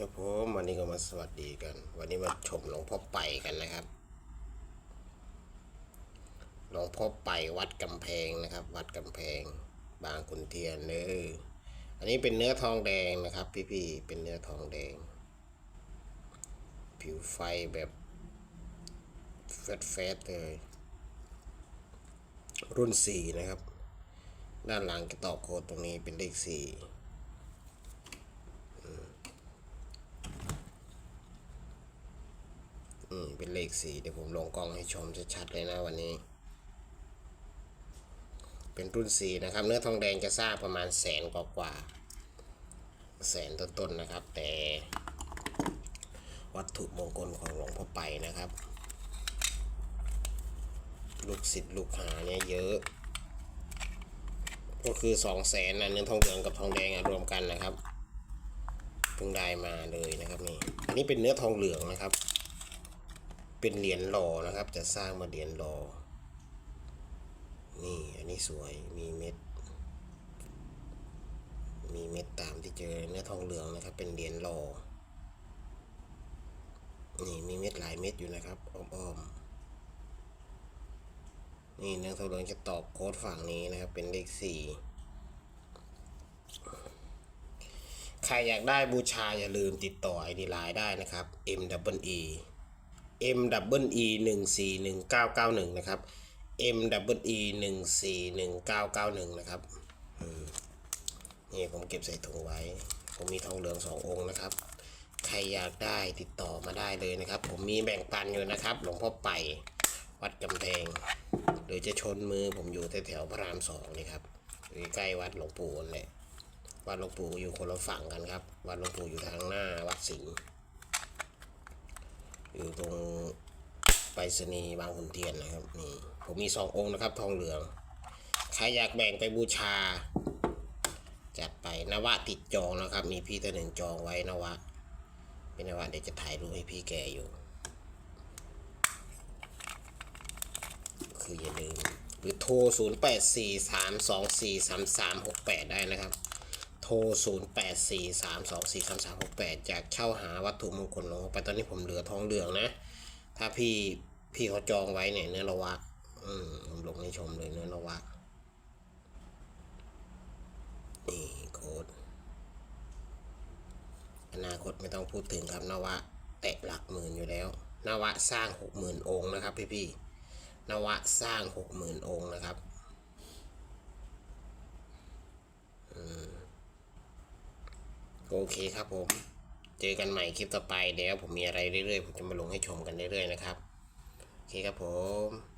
ครับผมวันนี้ก็มาสวัสดีกัน วันนี้มาชมหลวงพ่อไปกันนะครับหลวงพ่อไปวัดกำแพงนะครับ วัดกำแพง บางขุนเทียนเนออันนี้เป็นเนื้อทองแดงนะครับ พี่ๆเป็นเนื้อทองแดง ผิวไฟแบบแฟดแฟดๆเลยรุ่นสี่นะครับ ด้านหลังกระตอกโคดตรงนี้เป็นเลขสี่ อืม เป็นเลขสี่เดี๋ยวผมลงกล้องให้ชมชัดๆเลยนะวันนี้ เป็นรุ่นสี่นะครับ เนื้อทองแดงจะสร้างประมาณแสนกว่ากว่าแสนต้นๆนะครับ แต่วัตถุมงคลของหลวงพ่อไปนะครับ ลูกศิษย์ลูกหาเนี่ยเยอะ ก็คือสองแสนนะเนื้อทองเหลืองกับทองแดงรวมกันนะครับเพิ่งได้มาเลยนะครับนี่ อันนี้เป็นเนื้อทองเหลืองนะครับ เป็นเหรียญหล่อนะครับ จะสร้างมาเหรียญหล่อนี่อันนี้สวยมีเม็ด มีเม็ดตามที่เจอเนื้อทองเหลืองนะครับ เป็นเหรียญหล่อนี่มีเม็ดหลายเม็ดอยู่นะครับอ้อมๆนี่เนื้อทองเหลืองจะตอกโค้ดฝั่งนี้นะครับ เป็นเลขสี่ใครอยากได้บูชาอย่าลืมติดต่อไอดีไลน์ได้นะครับ M W E M W E หนึ่งสี่หนึ่งเก้าเก้าหนึ่งนะครับ M W E หนึ่งสี่หนึ่งเก้าเก้าหนึ่งนะครับนี่ผมเก็บใส่ถุงไว้ ผมมีทองเหลืองสององค์นะครับ ใครอยากได้ติดต่อมาได้เลยนะครับ ผมมีแบ่งปันอยู่นะครับ หลวงพ่อไปวัดกำแพงหรือจะชนมือผมอยู่แถวพระรามสองนี่ครับใกล้วัดหลวงปู่นั่นแหละวัดหลวงปู่อยู่คนละฝั่งกันครับ วัดหลวงปู่อยู่ทางหน้าวัดสิงห์ อยู่ตรงไปรษณีย์บางขุนเทียนนะครับนี่ผมมีสององค์นะครับ ทองเหลืองใครอยากแบ่งไปบูชา จัดไปนวะติดจองนะครับ มีพี่ตัวหนึ่งจองไว้นวะเป็นนวะเดี๋ยวจะถ่ายรูปให้พี่แกอยู่ คืออย่าลืมหรือโทร 0 8 4 3 2 4 3 3 6 8 ได้นะครับ โทร 0 8 4 3 2 4 3 3 6 8 จากเช่าหาวัตถุมงคลลงไปตอนนี้ผมเหลือทองเหลืองนะ ถ้าพี่พี่เขาจองไว้เนี่ยเนื้อละวะอืมผมลงให้ชมเลยเนื้อละวะนี่โค้ดอนาคตไม่ต้องพูดถึงครับนวะแตะหลักหมื่นอยู่แล้ว นวะสร้างหกหมื่นองค์นะครับพี่พี่ๆนวะสร้างหกหมื่นองค์นะครับอืม โอเคครับผม เจอกันใหม่คลิปต่อไปเดี๋ยวผมมีอะไรเรื่อยๆ ผมจะมาลงให้ชมกันเรื่อยๆนะครับ โอเคครับผม